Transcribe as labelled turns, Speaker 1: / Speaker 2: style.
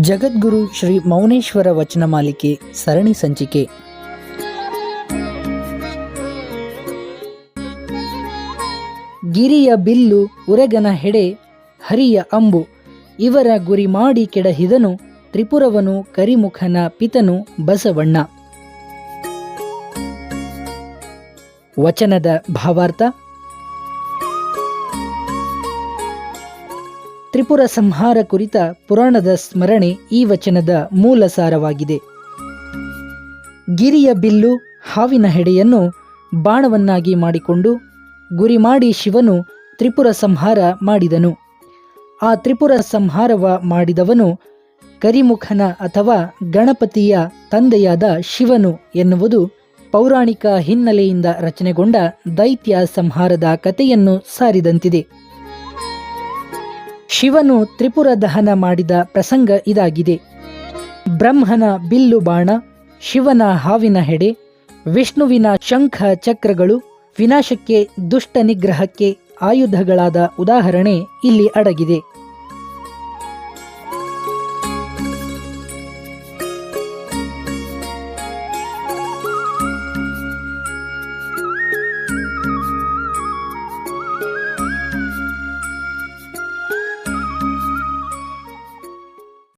Speaker 1: ಜಗದ್ಗುರು ಶ್ರೀ ಮೌನೇಶ್ವರ ವಚನ ಮಾಲಿಕೆ ಸರಣಿ ಸಂಚಿಕೆ. ಗಿರಿಯ ಬಿಲ್ಲು, ಉರೆಗನ ಹೆಡೆ, ಹರಿಯ ಅಂಬು, ಇವರ ಗುರಿ ಮಾಡಿ ಕೆಡಹಿದನು, ತ್ರಿಪುರವನು, ಕರಿಮುಖನ ಪಿತನು, ಬಸವಣ್ಣ. ವಚನದ ಭಾವಾರ್ಥ ತ್ರಿಪುರ ಸಂಹಾರ ಕುರಿತ ಪುರಾಣದ ಸ್ಮರಣೆ ಈ ವಚನದ ಮೂಲ ಸಾರವಾಗಿದೆ. ಗಿರಿಯ ಬಿಲ್ಲು ಹಾವಿನ ಹೆಡೆಯನ್ನು ಬಾಣವನ್ನಾಗಿ ಮಾಡಿಕೊಂಡು ಗುರಿ ಮಾಡಿ ಶಿವನು ತ್ರಿಪುರ ಸಂಹಾರ ಮಾಡಿದನು. ಆ ತ್ರಿಪುರ ಸಂಹಾರವ ಮಾಡಿದವನು ಕರಿಮುಖನ ಅಥವಾ ಗಣಪತಿಯ ತಂದೆಯಾದ ಶಿವನು ಎನ್ನುವುದು ಪೌರಾಣಿಕ ಹಿನ್ನೆಲೆಯಿಂದ ರಚನೆಗೊಂಡ ದೈತ್ಯ ಸಂಹಾರದ ಕಥೆಯನ್ನು ಸಾರಿದಂತಿದೆ. ಶಿವನು ತ್ರಿಪುರ ದಹನ ಮಾಡಿದ ಪ್ರಸಂಗ ಇದಾಗಿದೆ. ಬ್ರಹ್ಮನ ಬಿಲ್ಲು ಬಾಣ, ಶಿವನ ಹಾವಿನ ಹೆಡೆ, ವಿಷ್ಣುವಿನ ಶಂಖ ಚಕ್ರಗಳು, ವಿನಾಶಕ್ಕೆ ದುಷ್ಟ ನಿಗ್ರಹಕ್ಕೆ ಆಯುಧಗಳಾದ ಉದಾಹರಣೆ ಇಲ್ಲಿ ಅಡಗಿದೆ.